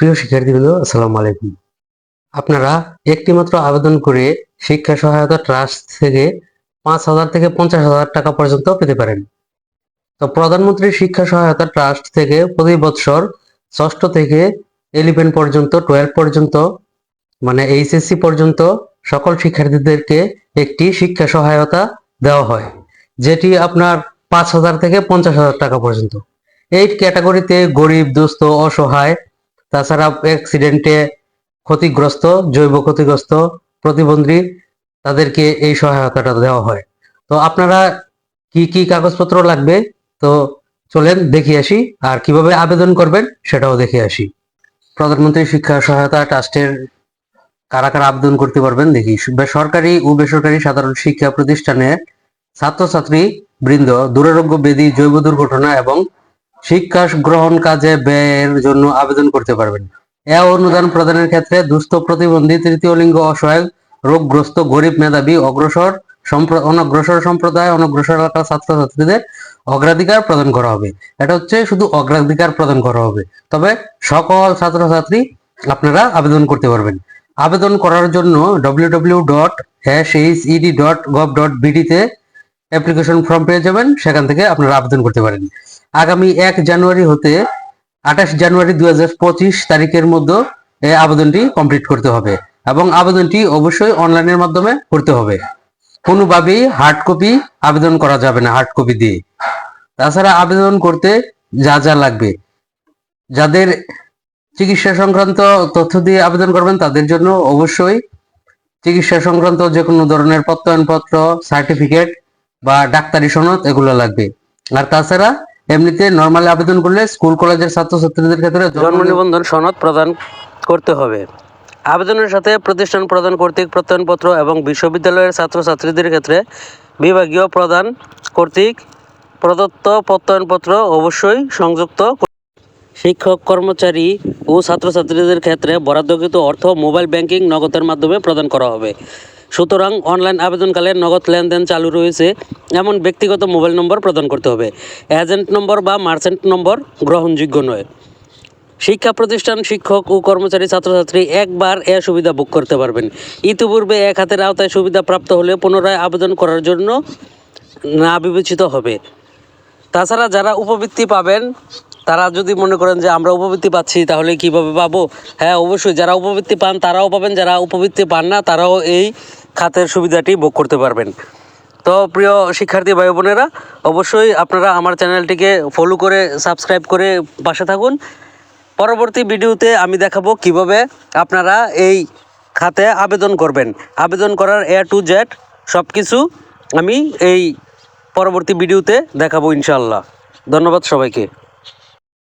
প্রিয় শিক্ষার্থীবৃন্দ, আসসালামু আলাইকুম। আপনারা একটিমাত্র আবেদন করে শিক্ষা সহায়তা ট্রাস্ট থেকে পাঁচ হাজার থেকে পঞ্চাশ হাজার টাকা পর্যন্ত পেতে পারেন। তো প্রধানমন্ত্রী শিক্ষা সহায়তা ট্রাস্ট থেকে প্রতি বছর ষষ্ঠ থেকে ইলেভেন পর্যন্ত টুয়েলভ পর্যন্ত মানে এইচএসসি পর্যন্ত সকল শিক্ষার্থীদেরকে একটি শিক্ষা সহায়তা দেওয়া হয়, যেটি আপনার পাঁচ হাজার থেকে পঞ্চাশ হাজার টাকা পর্যন্ত। এই ক্যাটাগরিতে গরিব, দুস্থ, অসহায় তাছাড়া অ্যাক্সিডেন্টে ক্ষতিগ্রস্ত, জৈব ক্ষতিগ্রস্ত প্রতিবন্ধী তাদেরকে এই সহায়তাটা দেওয়া হয়। তো আপনারা কি কি কাগজপত্র লাগবে? তো চলেন দেখে আসি আর কীভাবে আবেদন করবেন সেটাও দেখে আসি। প্রধানমন্ত্রী শিক্ষা সহায়তা ট্রাস্টের কারা কারা আবেদন করতে পারবেন দেখি। সরকারি ও বেসরকারি সাধারণ শিক্ষা প্রতিষ্ঠানে ছাত্রছাত্রী বৃন্দ, দুরারোগ্য বেদি জৈব দুর্ঘটনা এবং শিক্ষা গ্রহণ কাজে ব্যয়ের জন্য আবেদন করতে পারবেন। এ অনুদান প্রদানের ক্ষেত্রে দুস্থ প্রতিবন্ধী, তৃতীয় লিঙ্গ অসহায়, রোগগ্রস্ত, গরিব মেধাবী, অগ্রসর অনগ্রসর সম্প্রদায় অনগ্রসর এলাকার ছাত্রছাত্রীদের অগ্রাধিকার প্রদান করা হবে। এটা হচ্ছে শুধু অগ্রাধিকার প্রদান করা হবে, তবে সকল ছাত্রছাত্রী আপনারা আবেদন করতে পারবেন। আবেদন করার জন্য W dot hash H E D dot gov dot বিডিতে application form পেয়ে যাবেন, সেখান থেকে আপনারা আবেদন করতে পারেন। আগামী এক জানুয়ারি হতে আঠাশ জানুয়ারি দু হাজার পঁচিশ তারিখের মধ্যে এই আবেদনটি কমপ্লিট করতে হবে এবং আবেদনটি অবশ্যই অনলাইনের মাধ্যমে করতে হবে। কোনোভাবেই হার্ড কপি আবেদন করা যাবে না হার্ড কপি দিয়ে। তাছাড়া আবেদন করতে যা যা লাগবে। যাদের চিকিৎসা সংক্রান্ত তথ্য দিয়ে আবেদন করবেন, তাদের জন্য অবশ্যই চিকিৎসা সংক্রান্ত যে কোনো ধরনের প্রত্যয়নপত্র সার্টিফিকেট বা ডাক্তারি সনদ এগুলো লাগবে। আর তাছাড়া এমনিতে নর্মালি আবেদন করলে স্কুল কলেজের ছাত্রছাত্রীদের ক্ষেত্রে জন্ম নিবন্ধন সনদ প্রদান করতে হবে। আবেদনের সাথে প্রতিষ্ঠান প্রদান কর্তৃক প্রত্যয়নপত্র এবং বিশ্ববিদ্যালয়ের ছাত্রছাত্রীদের ক্ষেত্রে বিভাগীয় প্রদান কর্তৃক প্রদত্ত প্রত্যয়নপত্র অবশ্যই সংযুক্ত শিক্ষক কর্মচারী ও ছাত্রছাত্রীদের ক্ষেত্রে বরাদ্দকৃত অর্থ মোবাইল ব্যাংকিং নগদের মাধ্যমে প্রদান করা হবে। সুতরাং অনলাইন আবেদনকালে নগদ লেনদেন চালু রয়েছে। এমন ব্যক্তিগত মোবাইল নম্বর প্রদান করতে হবে। এজেন্ট নম্বর বা মার্চেন্ট নম্বর গ্রহণযোগ্য নয়। শিক্ষা প্রতিষ্ঠান শিক্ষক ও কর্মচারী ছাত্রছাত্রী একবার এ সুবিধা বুক করতে পারবেন। ইতিপূর্বে এক হাতের আওতায় সুবিধা প্রাপ্ত হলে পুনরায় আবেদন করার জন্য না বিবেচিত হবে। তাছাড়া যারা উপবৃত্তি পাবেন তারা যদি মনে করেন যে আমরা উপবৃত্তি পাচ্ছি, তাহলে কীভাবে পাবো? হ্যাঁ অবশ্যই যারা উপবৃত্তি পান, তারাও পাবেন। যারা উপবৃত্তি পান না, তারাও এই খাতের সুবিধাটি ভোগ করতে পারবেন। তো প্রিয় শিক্ষার্থী ভাই বোনেরা, অবশ্যই আপনারা আমার চ্যানেলটিকে ফলো করে সাবস্ক্রাইব করে পাশে থাকুন। পরবর্তী ভিডিওতে আমি দেখাবো কীভাবে আপনারা এই খাতে আবেদন করবেন। আবেদন করার এ টু জেড সব কিছু আমি এই পরবর্তী ভিডিওতে দেখাবো ইনশাল্লাহ ধন্যবাদ সবাইকে।